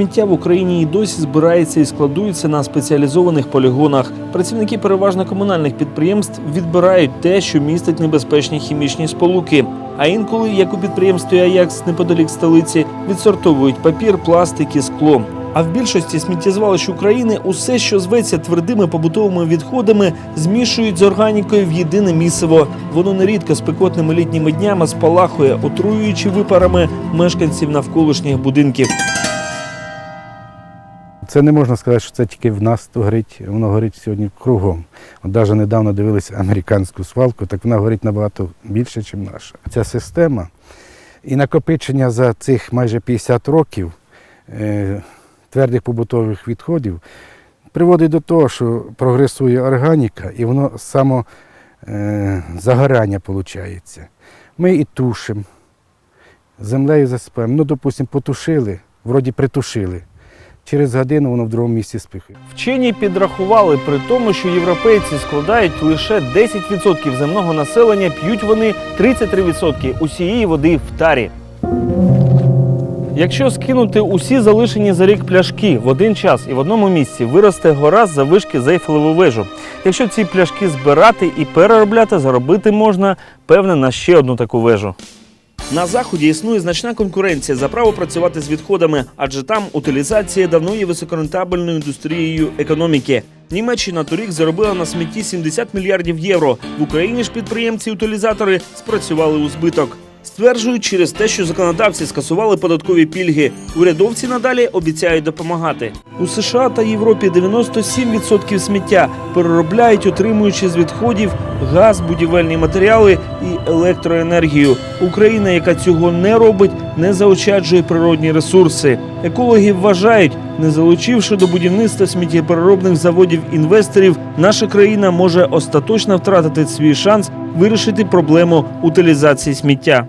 сміття в Україні і досі збирається і складується на спеціалізованих полігонах. Працівники переважно комунальних підприємств відбирають те, що містить небезпечні хімічні сполуки. А інколи, як у підприємстві Аякс неподалік столиці, відсортовують папір, пластик і скло. А в більшості сміттєзвалищ України усе, що зветься твердими побутовими відходами, змішують з органікою в єдине місиво. Воно нерідко спекотними літніми днями спалахує, отруюючи випарами мешканців навколишніх будинків. Це не можна сказати, що це тільки в нас то горить, воно горить сьогодні кругом. От навіть недавно дивилися американську свалку, так вона горить набагато більше, ніж наша. Ця система і накопичення за цих майже 50 років е, твердих побутових відходів приводить до того, що прогресує органіка і воно само е, загорання виходить. Ми і тушимо, землею засипаємо. Ну, допустимо, потушили, вроді притушили. Через годину воно в другому місці спихає. Вчені підрахували при тому, що європейці складають лише 10% земного населення, п'ють вони 33% усієї води в тарі. Якщо скинути усі залишені за рік пляшки в один час і в одному місці, виросте гора з завишки за вежу. Якщо ці пляшки збирати і переробляти, заробити можна, певне, на ще одну таку вежу. На заході існує значна конкуренція за право працювати з відходами, адже там утилізація давно є високорентабельною індустрією економіки. Німеччина торік заробила на смітті 70 мільярдів євро. В Україні ж підприємці-утилізатори спрацювали у збиток. Стверджують, через те, що законодавці скасували податкові пільги, урядовці надалі обіцяють допомагати. У США та Європі 97% сміття переробляють, отримуючи з відходів газ, будівельні матеріали і електроенергію. Україна, яка цього не робить, не заощаджує природні ресурси. Екологи вважають, не залучивши до будівництва сміттєпереробних заводів інвесторів, наша країна може остаточно втратити свій шанс вирішити проблему утилізації сміття.